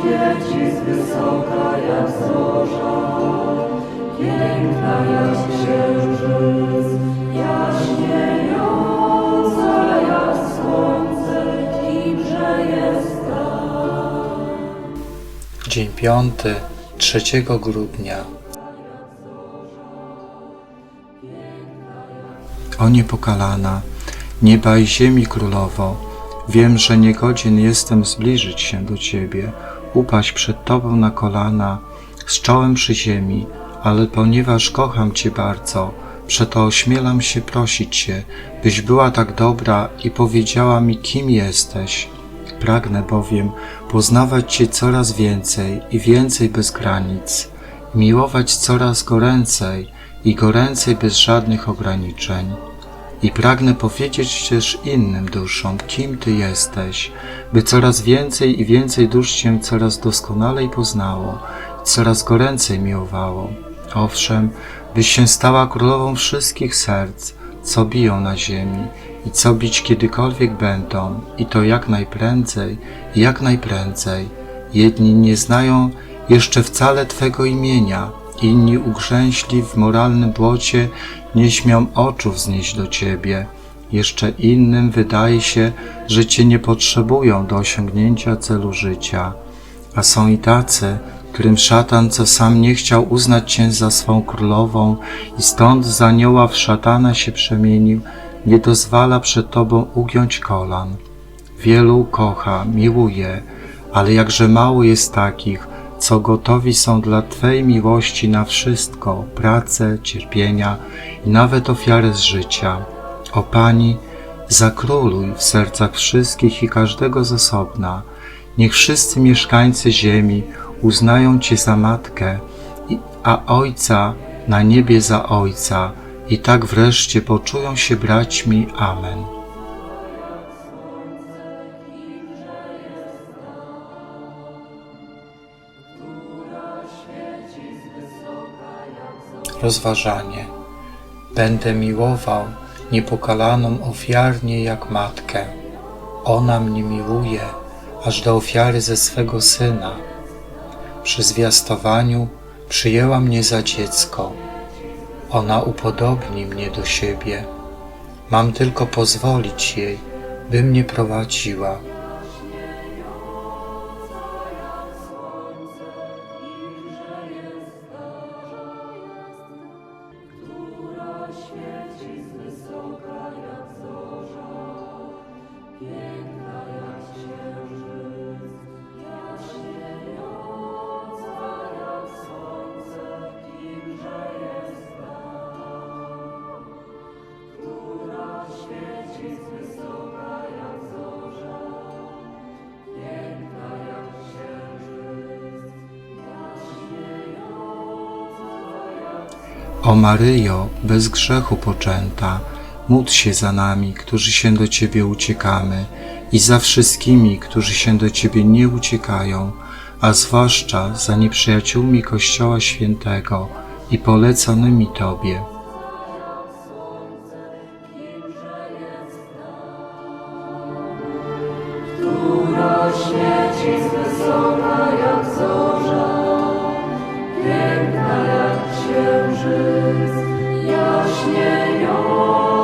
świeci z wysoka jak zorza, piękna jak księżyc, Dzień piąty, 3 grudnia. O niepokalana, nieba i ziemi królowo, wiem, że niegodzien jestem zbliżyć się do Ciebie, upaść przed Tobą na kolana, z czołem przy ziemi, ale ponieważ kocham Cię bardzo, przeto ośmielam się prosić Cię, byś była tak dobra i powiedziała mi, kim jesteś. Pragnę bowiem poznawać Cię coraz więcej i więcej bez granic, miłować coraz goręcej i goręcej bez żadnych ograniczeń. I pragnę powiedzieć też innym duszom, kim Ty jesteś, by coraz więcej i więcej dusz Cię coraz doskonalej poznało coraz goręcej miłowało. Owszem, byś się stała królową wszystkich serc, co biją na ziemi i co bić kiedykolwiek będą, i to jak najprędzej, jak najprędzej. Jedni nie znają jeszcze wcale Twego imienia, inni ugrzęśli w moralnym błocie nie śmią oczu wznieść do Ciebie. Jeszcze innym wydaje się, że Cię nie potrzebują do osiągnięcia celu życia. A są i tacy, którym szatan, co sam nie chciał uznać Cię za swą królową i stąd z anioła w szatana się przemienił, nie dozwala przed Tobą ugiąć kolan. Wielu kocha, miłuje, ale jakże mało jest takich, co gotowi są dla Twej miłości na wszystko, pracę, cierpienia i nawet ofiarę z życia. O Pani, zakróluj w sercach wszystkich i każdego z osobna. Niech wszyscy mieszkańcy ziemi uznają Cię za Matkę, a Ojca na niebie za Ojca i tak wreszcie poczują się braćmi. Amen. Rozważanie. Będę miłował niepokalaną ofiarnie jak matkę. Ona mnie miłuje aż do ofiary ze swego syna. Przy zwiastowaniu przyjęła mnie za dziecko. Ona upodobni mnie do siebie. Mam tylko pozwolić jej, by mnie prowadziła. O Maryjo, bez grzechu poczęta, módl się za nami, którzy się do Ciebie uciekamy i za wszystkimi, którzy się do Ciebie nie uciekają, a zwłaszcza za nieprzyjaciółmi Kościoła Świętego i poleconymi Tobie. księżyc jaśniejący.